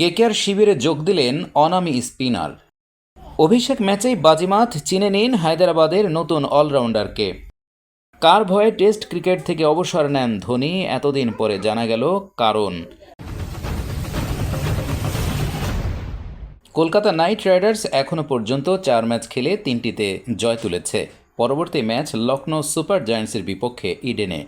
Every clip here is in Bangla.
কেকেআর শিবিরে যোগ দিলেন অনামি স্পিনার। অভিষেক ম্যাচেই বাজিমাত চিনে নিন হায়দরাবাদের নতুন অলরাউন্ডারকে। কার ভয়ে টেস্ট ক্রিকেট থেকে অবসর নেন ধোনি, এতদিন পরে জানা গেল কারণ। কলকাতা নাইট রাইডার্স এখনও পর্যন্ত চার ম্যাচ খেলে তিনটিতে জয় তুলেছে। পরবর্তী ম্যাচ লখনৌ সুপার জায়ান্টসের বিপক্ষে ইডেনে।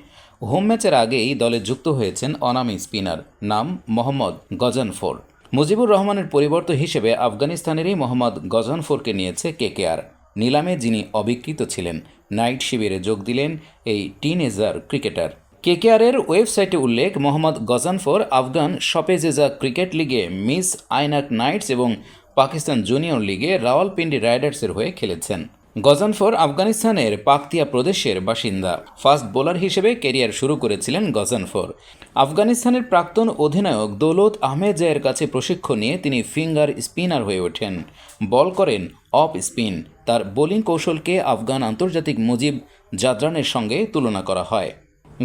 হোম ম্যাচের আগেই দলে যুক্ত হয়েছেন অনামি স্পিনার, নাম মোহাম্মদ গজনফোর। মুজিবুর রহমানের পরিবর্তন হিসেবে আফগানিস্তানেরই মোহাম্মদ গজনফোরকে নিয়েছে কেকেআর। নিলামে যিনি অবিকৃত ছিলেন, নাইট শিবিরে যোগ দিলেন এই টিনেজার ক্রিকেটার। কেকেআরের ওয়েবসাইটে উল্লেখ, মোহাম্মদ গজানফর আফগান শপেজেজা ক্রিকেট লিগে মিস আইনাক নাইটস এবং পাকিস্তান জুনিয়র লিগে রাওয়ালপিন্ডি রাইডার্সের হয়ে খেলেছেন। গজানফর আফগানিস্তানের পাকতিয়া প্রদেশের বাসিন্দা। ফাস্ট বোলার হিসেবে কেরিয়ার শুরু করেছিলেন গজানফর। আফগানিস্তানের প্রাক্তন অধিনায়ক দৌলত আহমেদ জায়ের কাছে প্রশিক্ষণ নিয়ে তিনি ফিঙ্গার স্পিনার হয়ে ওঠেন। বল করেন অফ স্পিন। তার বোলিং কৌশলকে আফগান আন্তর্জাতিক মুজিব জাদরানের সঙ্গে তুলনা করা হয়।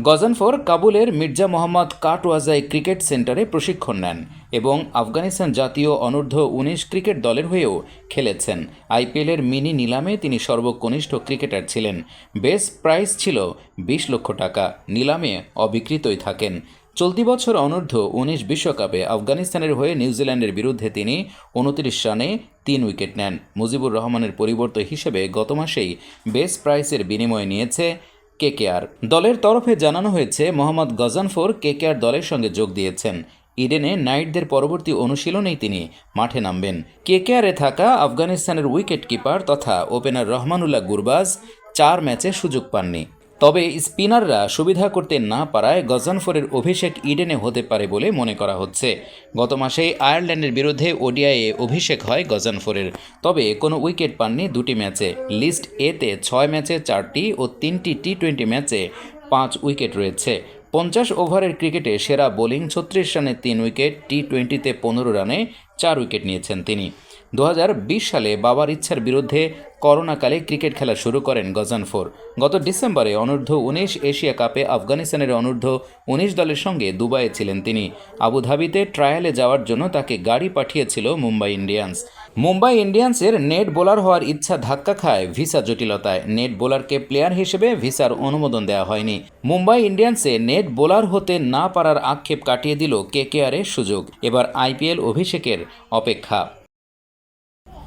গজানফর কাবুলের মির্জা মোহাম্মদ কাটওয়াজাই ক্রিকেট সেন্টারে প্রশিক্ষণ নেন। এবং আফগানিস্তান জাতীয় অনূর্ধ্ব উনিশ ক্রিকেট দলের হয়েও খেলেছেন। আইপিএলের মিনি নিলামে তিনি সর্বকনিষ্ঠ ক্রিকেটার ছিলেন। বেস প্রাইস ছিল বিশ লক্ষ টাকা। নিলামে অবিকৃতই থাকেন। চলতি বছর অনূর্ধ্ব উনিশ বিশ্বকাপে আফগানিস্তানের হয়ে নিউজিল্যান্ডের বিরুদ্ধে তিনি উনত্রিশ রানে তিন উইকেট নেন। মুজিবুর রহমানের পরিবর্তন হিসেবে গত মাসেই বেস প্রাইসের বিনিময় নিয়েছে কেকেআর দলের তরফে জানানো হয়েছে, মোহাম্মদ গজানফোর কেকেআর দলের সঙ্গে যোগ দিয়েছেন। ইডেনে নাইটদের পরবর্তী অনুশীলনেই তিনি মাঠে নামবেন। কেকেআরে থাকা আফগানিস্তানের উইকেট কিপার তথা ওপেনার রহমানুল্লাহ গুরবাজ চার ম্যাচে সুযোগ পাননি। তবে স্পিনাররা সুবিধা করতে না পারায় গজানফোরের অভিষেক ইডেনে হতে পারে বলে মনে করা হচ্ছে। গত মাসেই আয়ারল্যান্ডের বিরুদ্ধে ওডিআইয়ে অভিষেক হয় গজানফোরের। তবে কোনো উইকেট পাননি দুটি ম্যাচে। লিস্ট এতে ছয় ম্যাচে চারটি ও তিনটি টি টোয়েন্টি ম্যাচে পাঁচ উইকেট রয়েছে। পঞ্চাশ ওভারের ক্রিকেটে সেরা বোলিং ছত্রিশ রানে তিন উইকেট টি টোয়েন্টিতে পনেরো রানে চার উইকেট নিয়েছেন তিনি। দু হাজার বিশ সালে বাবার ইচ্ছার বিরুদ্ধে করোনাকালে ক্রিকেট খেলা শুরু করেন গজানফোর গত ডিসেম্বরে অনূর্ধ্ব উনিশ এশিয়া কাপে আফগানিস্তানের অনূর্ধ্ব উনিশ দলের সঙ্গে দুবাইয়ে ছিলেন তিনি। আবুধাবিতে ট্রায়ালে যাওয়ার জন্য তাকে গাড়ি পাঠিয়েছিল মুম্বাই ইন্ডিয়ান্স। মুম্বাই ইন্ডিয়ান্সের নেট বোলার হওয়ার ইচ্ছা ধাক্কা খায় ভিসা জটিলতায়। নেট বোলারকে প্লেয়ার হিসেবে ভিসার অনুমোদন দেওয়া হয়নি। মুম্বাই ইন্ডিয়ান্সে নেট বোলার হতে না পারার আক্ষেপ কাটিয়ে দিল কেকেআরের সুযোগ। এবার আইপিএল অভিষেকের অপেক্ষা।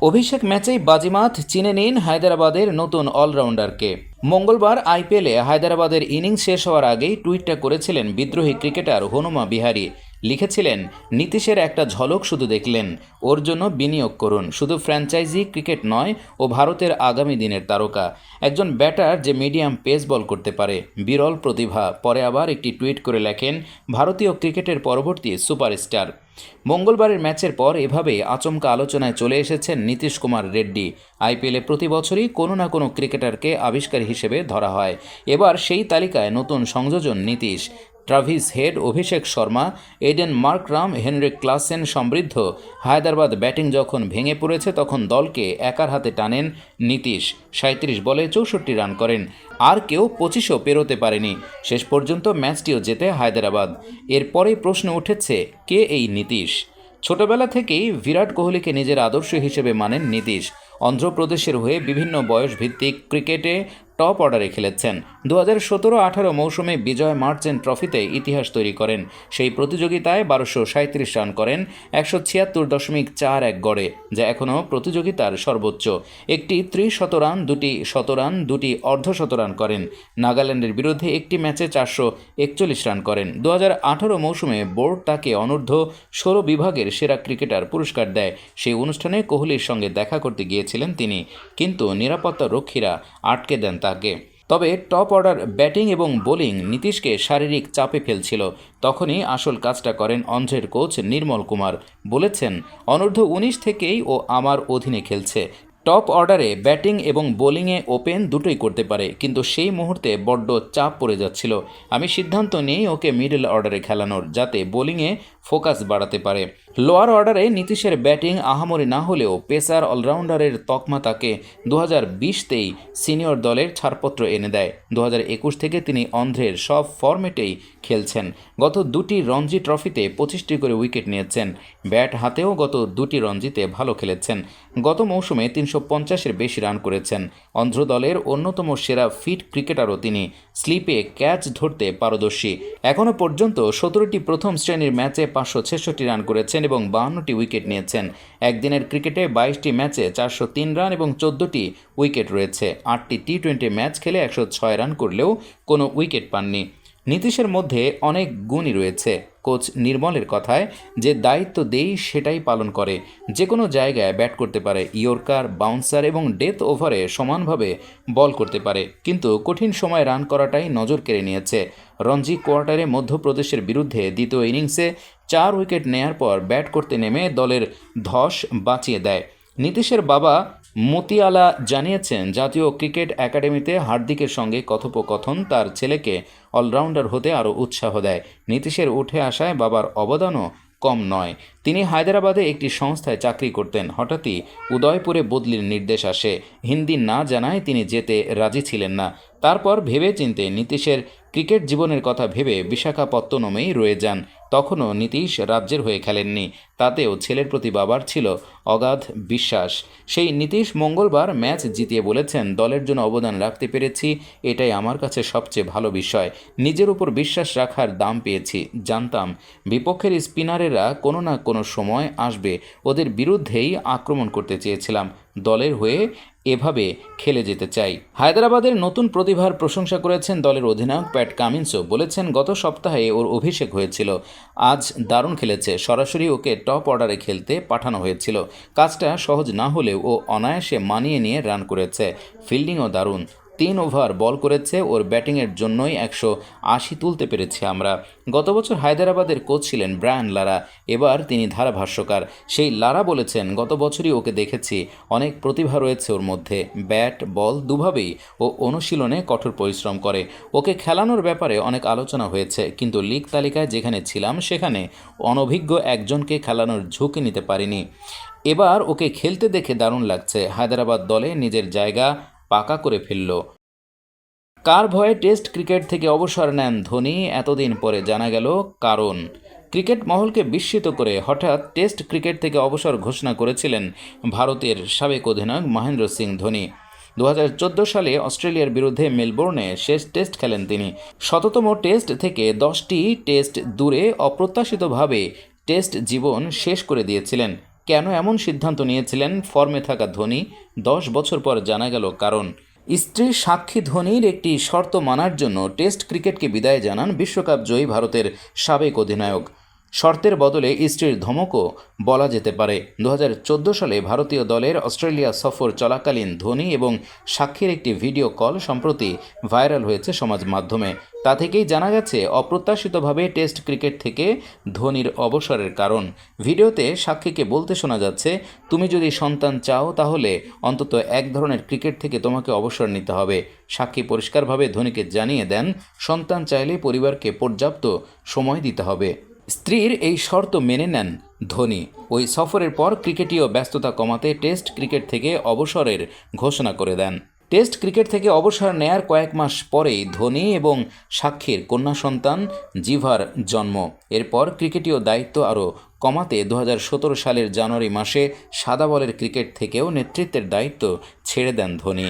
অভিষেক ম্যাচেই বাজিমাত চিনে নিন হায়দরাবাদের নতুন অলরাউন্ডারকে। মঙ্গলবার আইপিএলে হায়দরাবাদের ইনিংস শেষ হওয়ার আগেই টুইটটা করেছিলেন বিদ্রোহী ক্রিকেটার হনুমা বিহারি। লিখেছিলেন, নীতিশের একটা ঝলক শুধু দেখলেন, ওর জন্য বিনিয়োগ করুন। শুধু ফ্র্যাঞ্চাইজি ক্রিকেট নয়, ও ভারতের আগামী দিনের তারকা। একজন ব্যাটার যে মিডিয়াম পেস বল করতে পারে। বিরল প্রতিভা। পরে আবার একটি টুইট করে লেখেন, ভারতীয় ক্রিকেটের পরবর্তী সুপারস্টার। মঙ্গলবারের ম্যাচের পর এভাবে আচমকা আলোচনায় চলে এসেছেন নীতিশ কুমার রেড্ডি। আইপিএলে প্রতি বছরই কোনো না কোনো ক্রিকেটারকে আবিষ্কার হিসেবে ধরা হয়। এবার সেই তালিকায় নতুন সংযোজন Nitish. Travis Head Abhishek Sharma, Aiden Markram Heinrich Klaasen সমৃদ্ধ। হায়দ্রাবাদ ব্যাটিং যখন ভেঙে পড়েছে, তখন দলকে একার হাতে টানেন নীতিশ। সাঁত্রিশ বলে চৌষট্টি রান করেন। আর কেউ পঁচিশও পেরোতে পারেনি। শেষ পর্যন্ত ম্যাচটিও জেতে হায়দ্রাবাদ। এরপরেই প্রশ্ন উঠেছে, কে এই নীতিশ? ছোটবেলা থেকেই বিরাট কোহলিকে নিজের আদর্শ হিসেবে মানেন নীতিশ। অন্ধ্রপ্রদেশের হয়ে বিভিন্ন বয়স ভিত্তিক ক্রিকেটে টপ অর্ডারে খেলেছেন। দু হাজার সতেরো আঠারো মৌসুমে বিজয় মার্চেন্ট ট্রফিতে ইতিহাস তৈরি করেন। সেই প্রতিযোগিতায় বারোশো সাঁত্রিশ রান করেন, একশো ছিয়াত্তর দশমিক চার এক গড়ে, যা এখনও প্রতিযোগিতার সর্বোচ্চ। একটি ত্রিশত রান, দুটি শতরান দুটি অর্ধশত রান করেন। নাগাল্যান্ডের বিরুদ্ধে একটি ম্যাচে চারশো একচল্লিশ রান করেন। দু হাজার আঠারো মৌসুমে বোর্ড তাকে অনূর্ধ্ব ষোলো বিভাগের সেরা ক্রিকেটার পুরস্কার দেয়। সেই অনুষ্ঠানে কোহলির সঙ্গে দেখা করতে গিয়েছিলেন তিনি, কিন্তু নিরাপত্তা রক্ষীরা আটকে দেন তাকে তবে টপ অর্ডার ব্যাটিং এবং বোলিং নীতিশকে শারীরিক চাপে ফেলছিল। তখনই আসল কাজটা করেন অন্ধ্রের কোচ নির্মল কুমার। বলেছেন, অনূর্ধ্ব উনিশ থেকেই ও আমার অধীনে খেলছে। টপ অর্ডারে ব্যাটিং এবং বোলিংয়ে ওপেন দুটোই করতে পারে, কিন্তু সেই মুহূর্তে বড্ড চাপ পড়ে যাচ্ছিল। আমি সিদ্ধান্ত নিয়েই ওকে মিডল অর্ডারে খেলানোর, যাতে বোলিংয়ে ফোকাস বাড়াতে পারে। লোয়ার অর্ডারে নীতিশের ব্যাটিং আহামরি না হলেও পেসার অলরাউন্ডারের তকমা তাকে দু হাজার বিশতেই সিনিয়র দলের ছাড়পত্র এনে দেয়। দু হাজার একুশ থেকে তিনি অন্ধ্রের সব ফরম্যাটেই খেলছেন। গত দুটি রঞ্জি ট্রফিতে পঁচিশটি করে উইকেট নিয়েছেন। ব্যাট হাতেও গত দুটি রঞ্জিতে ভালো খেলেছেন। গত মৌসুমে তিনশো পঞ্চাশের বেশি রান করেছেন। অন্ধ্র দলের অন্যতম সেরা ফিট ক্রিকেটারও তিনি। স্লিপে ক্যাচ ধরতে পারদর্শী। এখনও পর্যন্ত সতেরোটি প্রথম শ্রেণির ম্যাচে পাঁচশো ছেষট্টি রান করেছেন এবং বাহান্নটি উইকেট নিয়েছেন। একদিনের ক্রিকেটে বাইশটি ম্যাচে চারশো তিন রান এবং চোদ্দোটি উইকেট রয়েছে। আটটি টি টোয়েন্টি ম্যাচ খেলে একশো ছয় রান করলেও কোনো উইকেট পাননি। নীতিশের মধ্যে অনেক গুণই রয়েছে। কোচ নির্মলের কথায় যে দায়িত্ব দেই সেটাই পালন করে। যে কোনো জায়গায় ব্যাট করতে পারে, ইয়র্কার, বাউন্সার এবং ডেথ ওভারে সমানভাবে বল করতে পারে। কিন্তু কঠিন সময় রান করাটাই নজর কেড়ে নিয়েছে। রঞ্জি কোয়ার্টারে মধ্যপ্রদেশের বিরুদ্ধে দ্বিতীয় ইনিংসে চার উইকেট নেয়ার পর ব্যাট করতে নেমে দলের ধস বাঁচিয়ে দেয়। নীতিশের বাবা মতিয়ালা জানিয়েছেন, জাতীয় ক্রিকেট একাডেমিতে হার্দিকের সঙ্গে কথোপকথন, তার ছেলেকে অলরাউন্ডার হতে আরও উৎসাহ দেয়। নীতিশের উঠে আসায় বাবার অবদানও কম নয়। তিনি হায়দ্রাবাদে একটি সংস্থায় চাকরি করতেন। হঠাৎই উদয়পুরে বদলির নির্দেশ আসে। হিন্দি না জানায় তিনি যেতে রাজি ছিলেন না। তারপর ভেবে চিনতে নীতিশের ক্রিকেট জীবনের কথা ভেবে বিশাখাপত্তনমেই রয়ে যান। তখনও নীতিশ রাজ্যের হয়ে খেলেননি। তাতেও ছেলের প্রতি বাবার ছিল অগাধ বিশ্বাস। সেই নীতিশ মঙ্গলবার ম্যাচ জিতিয়ে বলেছেন, দলের জন্য অবদান রাখতে পেরেছি, এটাই আমার কাছে সবচেয়ে ভালো বিষয়। নিজের উপর বিশ্বাস রাখার দাম পেয়েছি, জানতাম। বিপক্ষের স্পিনারেরা কোনো না কোনো সময় আসবে। ওদের বিরুদ্ধেই আক্রমণ করতে চেয়েছিলাম। দলের হয়ে এভাবে খেলে যেতে চাই। হায়দ্রাবাদের নতুন প্রতিভার প্রশংসা করেছেন দলের অধিনায়ক প্যাট কামিন্সও বলেছেন, গত সপ্তাহে ওর অভিষেক হয়েছিল। আজ দারুণ খেলেছে। সরাসরি ওকে টপ অর্ডারে খেলতে পাঠানো হয়েছিল। কাজটা সহজ না হলেও ও অনায়াসে মানিয়ে নিয়ে রান করেছে। ফিল্ডিংও দারুণ। তিন ওভার বল করেছে, ওর ব্যাটিংয়ের জন্যই একশো আশি তুলতে পেরেছি আমরা। গত বছর হায়দ্রাবাদের কোচ ছিলেন ব্রায়ান লারা, এবার তিনি ধারাভাষ্যকার। সেই লারা বলেছেন, গত বছরই ওকে দেখেছি, অনেক প্রতিভা রয়েছে ওর মধ্যে, ব্যাট, বল দুভাবেই ও অনুশীলনে কঠোর পরিশ্রম করে। ওকে খেলানোর ব্যাপারে অনেক আলোচনা হয়েছে, কিন্তু লিগ তালিকায় যেখানে ছিলাম সেখানে অনভিজ্ঞ একজনকে খেলানোর ঝুঁকি নিতে পারিনি। এবার ওকে খেলতে দেখে দারুণ লাগছে। হায়দ্রাবাদ দলে নিজের জায়গা পাকা করে ফেলল। কার ভয়ে টেস্ট ক্রিকেট থেকে অবসর নেন ধোনি? এতদিন পরে জানা গেল কারণ। ক্রিকেট মহলকে বিস্মিত করে হঠাৎ টেস্ট ক্রিকেট থেকে অবসর ঘোষণা করেছিলেন ভারতের সাবেক অধিনায়ক মহেন্দ্র সিং ধোনি। দু হাজার চোদ্দ সালে অস্ট্রেলিয়ার বিরুদ্ধে মেলবোর্নে শেষ টেস্ট খেলেন তিনি। শততম টেস্ট থেকে দশটি টেস্ট দূরে অপ্রত্যাশিতভাবে টেস্ট জীবন শেষ করে দিয়েছিলেন। কেন এমন সিদ্ধান্ত নিয়েছিলেন ফর্মে থাকা ধোনি? দশ বছর পর জানা গেল কারণ। স্ত্রী সাক্ষী ধোনির একটি শর্ত মানার জন্য টেস্ট ক্রিকেটকে বিদায় জানান বিশ্বকাপ জয়ী ভারতের সাবেক অধিনায়ক। শর্তের বদলে স্ত্রীর ধমকও বলা যেতে পারে। দু হাজার চোদ্দ সালে ভারতীয় দলের অস্ট্রেলিয়া সফর চলাকালীন ধোনি এবং সাক্ষীর একটি ভিডিও কল সম্প্রতি ভাইরাল হয়েছে সমাজ মাধ্যমে। তা থেকেই জানা গেছে, অপ্রত্যাশিতভাবে টেস্ট ক্রিকেট থেকে ধোনির অবসরের কারণ। ভিডিওতে সাক্ষীকে বলতে শোনা যাচ্ছে, তুমি যদি সন্তান চাও তাহলে অন্তত এক ধরনের ক্রিকেট থেকে তোমাকে অবসর নিতে হবে। সাক্ষী পরিষ্কারভাবে ধোনিকে জানিয়ে দেন, সন্তান চাইলে পরিবারকে পর্যাপ্ত সময় দিতে হবে। স্ত্রীর এই শর্ত মেনে নেন ধোনি। ওই সফরের পর ক্রিকেটীয় ব্যস্ততা কমাতে টেস্ট ক্রিকেট থেকে অবসরের ঘোষণা করে দেন। টেস্ট ক্রিকেট থেকে অবসর নেয়ার কয়েক মাস পরেই ধোনি এবং সাক্ষীর কন্যা সন্তান জিভার জন্ম। এরপর ক্রিকেটীয় দায়িত্ব আরও কমাতে দু হাজার সতেরো সালের জানুয়ারি মাসে সাদা বলের ক্রিকেট থেকেও নেতৃত্বের দায়িত্ব ছেড়ে দেন ধোনি।